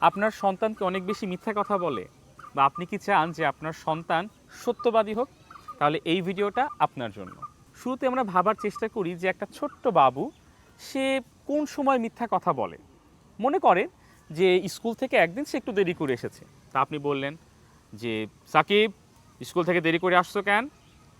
আপনার সন্তানকে অনেক বেশি মিথ্যা কথা বলে বা আপনি কি চান যে আপনার সন্তান সত্যবাদী হোক? তাহলে এই ভিডিওটা আপনার জন্য। শুরুতে আমরা ভাবার চেষ্টা করি যে একটা ছোট্ট বাবু সে কোন সময় মিথ্যা কথা বলে? মনে করে যে স্কুল থেকে একদিন সে একটু দেরি করে এসেছে। তা আপনি বললেন যে সাকিব স্কুল থেকে দেরি করে আসছো কেন?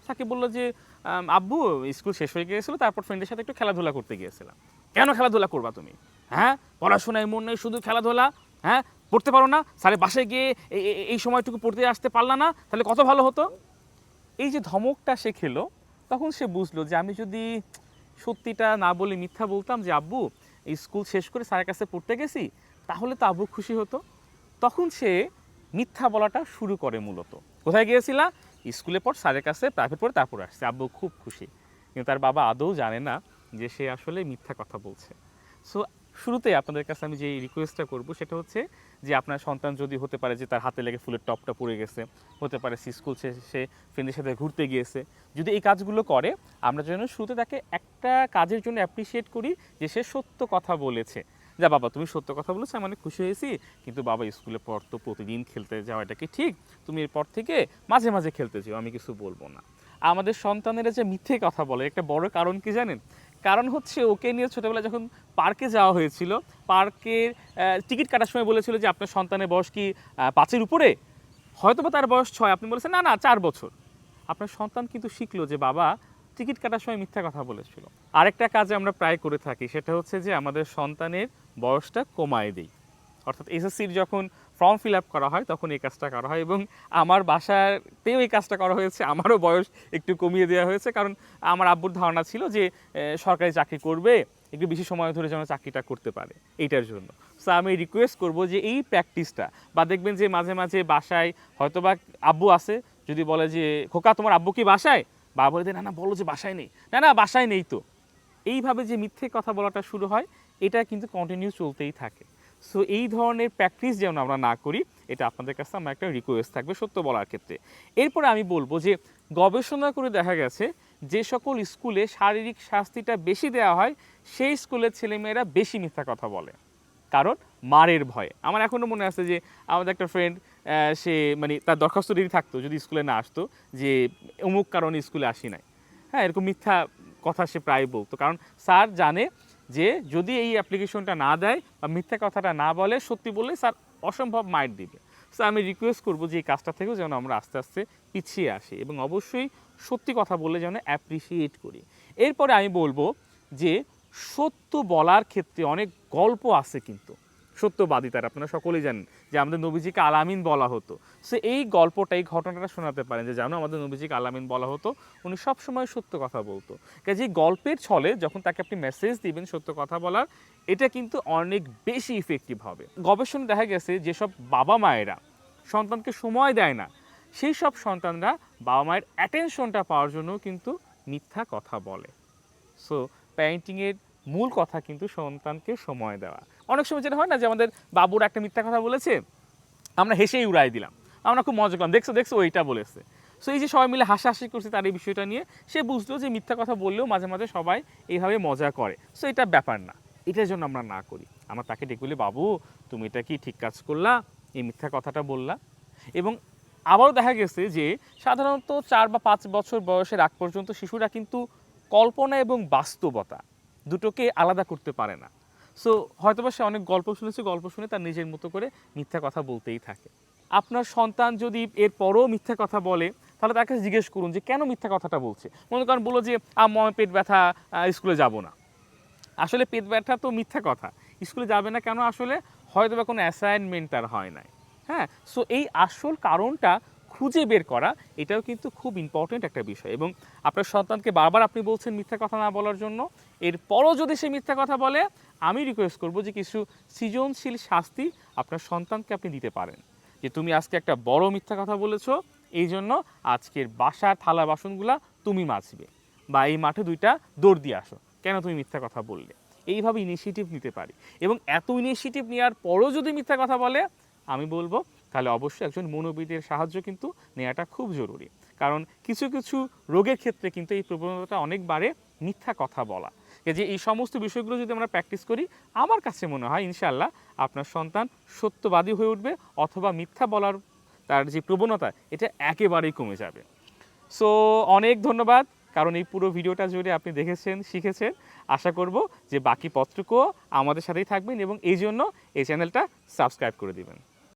সাকিব বলল যে "আম, আব্বু স্কুল শেষ হয়ে গিয়েছিল তারপর ফ্রেন্ডের সাথে একটু খেলাধুলা করতে গিয়েছিলাম। কেন খেলাধুলা করবা তুমি? হ্যাঁ পড়াশোনায় মন নেই শুধু খেলাধুলা? হ্যাঁ? পড়তে পারো না। স্যারে বাসায় গিয়ে এই- সময়টুকু পড়তে আসতে পারলা না, তাহলে কত ভালো হতো? এই যে ধমকটা সে খেলো, তখন সে বুঝলো যে আমি যদি সত্যিটা না বলে, মিথ্যা বলতাম যে, আব্বু স্কুল শেষ করে স্যারের কাছে পড়তে গেছি, তাহলে তো আব্বু খুশি হতো। তখন সে মিথ্যা বলাটা শুরু করে মূলত। কোথায় গিয়েছিলা? স্কুলে পর স্যারের কাছে প্রাইভেট পড়ে তারপর আসছে। আব্বু খুব খুশি। কিন্তু তার বাবা আদৌ জানে না যে সে আসলে মিথ্যা কথা বলছে। সো শুরুতে আপনাদের কাছে আমি যে রিকোয়েস্টটা করব সেটা হচ্ছে যে আপনার সন্তান যদি হতে পারে যে তার হাতে লেগে ফুলের টপটা পড়ে গেছে, হতে পারে সে স্কুল সে ফ্রেন্ডের সাথে ঘুরতে গিয়েছে, যদি এই কাজগুলো করে, আমরা যেন শুরুতে তাকে একটা কাজের জন্য অ্যাপ্রিসিয়েট করি যে সে সত্য কথা বলেছে। যা বাবা, তুমি সত্য কথা বলেছ, আমি অনেক খুশি হয়েছি, কিন্তু বাবা স্কুলে পর তো প্রতিদিন খেলতে যাওয়া, এটা কি ঠিক? তুমি এরপর থেকে মাঝে মাঝে খেলতে যাও, আমি কিছু বলব না। আমাদের সন্তানেরা যে মিথ্যে কথা বলে, একটা বড় কারণ কি জানেন? কারণ হচ্ছে ওকে নিয়ে ছোটবেলায় যখন পার্কে যাওয়া হয়েছিল, পার্কের টিকিট কাটার সময় বলেছিল যে আপনার সন্তানের বয়স কি পাঁচের উপরে? হয়তো বা তার বয়স ছয়। আপনি বলেছেন, না না, চার বছর। আপনার সন্তান কিন্তু শিখলো যে বাবা, টিকিট কাটার সময় মিথ্যা কথা বলেছিল। আরেকটা কাজে আমরা প্রায় করে থাকি, সেটা হচ্ছে যে আমাদের সন্তানের বয়সটা কমায় দিই। অর্থাৎ এসএসসির যখন ফর্ম ফিল আপ করা হয়, তখন এই কাজটা করা হয় এবং আমার বাসাতেও এই কাজটা করা হয়েছে। আমারও বয়স একটু কমিয়ে দেওয়া হয়েছে কারণ আমার আব্বুর ধারণা ছিল যে সরকারি চাকরি করবে, একটু বেশি সময় ধরে যেন চাকরিটা করতে পারে, এইটার জন্য। সো আমি রিকোয়েস্ট করব যে এই প্র্যাকটিসটা বা দেখবেন যে মাঝে মাঝে বাসায় হয়তোবা আব্বু আছে, যদি বলে যে, খোকা, তোমার আব্বু কি বাসায়? বা বলে যে, না না, বলো যে বাসায় নেই। না না, বাসায় নেই তো। এইভাবে যে মিথ্যে কথা বলাটা শুরু হয়, এটা কিন্তু কন্টিনিউ চলতেই থাকে। সো এই ধরনের প্র্যাকটিস যেন আমরা না করি, এটা আপনাদের কাছে আমার একটা রিকোয়েস্ট থাকবে সত্য বলার ক্ষেত্রে। এরপরে আমি বলব যে, গবেষণা করে দেখা গেছে যে সকল স্কুলে শারীরিক শাস্তিটা বেশি দেওয়া হয়, সেই স্কুলের ছেলেমেয়েরা বেশি মিথ্যা কথা বলে। কারণ মারের ভয়ে। আমার এখনও মনে আছে যে, আমাদের একটা ফ্রেন্ড সে মানে তার দরখাস্ত দিতে থাকতো, যদি স্কুলে না আসতো, যে অমুক কারণে স্কুলে আসি নাই। হ্যাঁ এরকম মিথ্যা কথা সে প্রায় বলতো। কারণ স্যার জানে যে যদি এই অ্যাপ্লিকেশনটা না দেয় বা মিথ্যা কথাটা না বলে, সত্যি বললে স্যার অসম্ভব মাইট দিবে। সো আমি রিকোয়েস্ট করব যে এই কাজটা থেকেও যেন আমরা আস্তে আস্তে পিছিয়ে আসি এবং অবশ্যই সত্যি কথা বলে যেন অ্যাপ্রিসিয়েট করি। এরপরে আমি বলব যে সত্য বলার ক্ষেত্রে অনেক গল্প আছে কিন্তু। সত্যবাদিতার আপনারা সকলেই জানেন যে আমাদের নবীজিকে আলামিন বলা হতো। সে এই গল্পটা, এই ঘটনাটা শোনাতে পারেন যে জানো আমাদের নবীজিকে আলামিন বলা হতো, উনি সবসময় সত্য কথা বলতো। কাজে গল্পের ছলে যখন তাকে আপনি মেসেজ দিবেন সত্য কথা বলার, এটা কিন্তু অনেক বেশি ইফেক্টিভ হবে। গবেষণা দেখা গেছে যেসব বাবা মায়েরা সন্তানকে সময় দেয় না, সেই সব সন্তানরা বাবা মায়ের অ্যাটেনশনটা পাওয়ার জন্য কিন্তু মিথ্যা কথা বলে। সো প্যারেন্টিংয়ের মূল কথা কিন্তু সন্তানকে সময় দেওয়া। অনেক সময় যেটা হয় না যে আমাদের বাবুর একটা মিথ্যা কথা বলেছে, আমরা হেসেই উড়াই দিলাম। আমরা খুব মজা করলাম, দেখছ দেখছ, ওইটা বলেছে। সো এই যে সবাই মিলে হাসাহাসি করছে তার এই বিষয়টা নিয়ে, সে বুঝলো যে মিথ্যা কথা বললেও মাঝে মাঝে সবাই এইভাবে মজা করে। সো এটা ব্যাপার না। এটার জন্য আমরা না করি। আমরা তাকে ডেকে বাবু, তুমি এটা কি ঠিক কাজ করলা? এই মিথ্যা কথাটা বললা? এবং আবারও দেখা গেছে যে সাধারণত চার বা পাঁচ বছর বয়সের আগ পর্যন্ত শিশুরা কিন্তু কল্পনা এবং বাস্তবতা দুটোকে আলাদা করতে পারে না। সো হয়তোবা সে অনেক গল্প শুনেছে, গল্প শুনে তার নিজের মতো করে মিথ্যা কথা বলতেই থাকে। আপনার সন্তান যদি এর পরও মিথ্যা কথা বলে, তাহলে তার কাছে জিজ্ঞেস করুন যে, কেন মিথ্যা কথাটা বলছে? মনে করেন, বলো যে, আম্মু, আমার পেট ব্যথা স্কুলে যাব না। আসলে পেট ব্যথা তো মিথ্যা কথা। স্কুলে যাবে না কেন? আসলে হয়তো বা কোনো অ্যাসাইনমেন্ট তার হয় নাই। হ্যাঁ? সো এই আসল কারণটা খুঁজে বের করা, এটাও কিন্তু খুব ইম্পর্টেন্ট একটা বিষয়। এবং আপনার সন্তানকে বারবার আপনি বলছেন মিথ্যা কথা না বলার জন্য। এরপরও যদি সে মিথ্যা কথা বলে, আমি রিকোয়েস্ট করব যে কিছু সৃজনশীল শাস্তি আপনার সন্তানকে আপনি দিতে পারেন। যে তুমি আজকে একটা বড় মিথ্যা কথা বলেছ এই জন্য আজকের বাসার থালা বাসনগুলা তুমি মাজবে বা এই মাঠে দুইটা দৌড় দিয়ে আসো। কেন তুমি মিথ্যা কথা বললে? এইভাবে ইনিশিয়েটিভ নিতে পারি। এবং এত ইনিশিয়েটিভ নেওয়ার পরও যদি মিথ্যা কথা বলে, আমি বলব তাহলে অবশ্যই একজন মনোবিদের সাহায্য কিন্তু নেওয়াটা খুব জরুরি। কারণ কিছু কিছু রোগের ক্ষেত্রে কিন্তু এই প্রবণতাটা অনেক বাড়ে মিথ্যা কথা বলা। যে এই সমস্ত বিষয়গুলো যদি আমরা প্র্যাকটিস করি, আমার কাছে মনে হয় ইনশাল্লাহ আপনার সন্তান সত্যবাদী হয়ে উঠবে অথবা মিথ্যা বলার তার যে প্রবণতা, এটা একেবারেই কমে যাবে। সো, অনেক ধন্যবাদ। কারণ এই পুরো ভিডিওটা জুড়ে আপনি দেখেছেন, শিখেছেন। আশা করব যে বাকি পত্রকও আমাদের সাথেই থাকবেন এবং এই জন্য এই চ্যানেলটা সাবস্ক্রাইব করে দিবেন।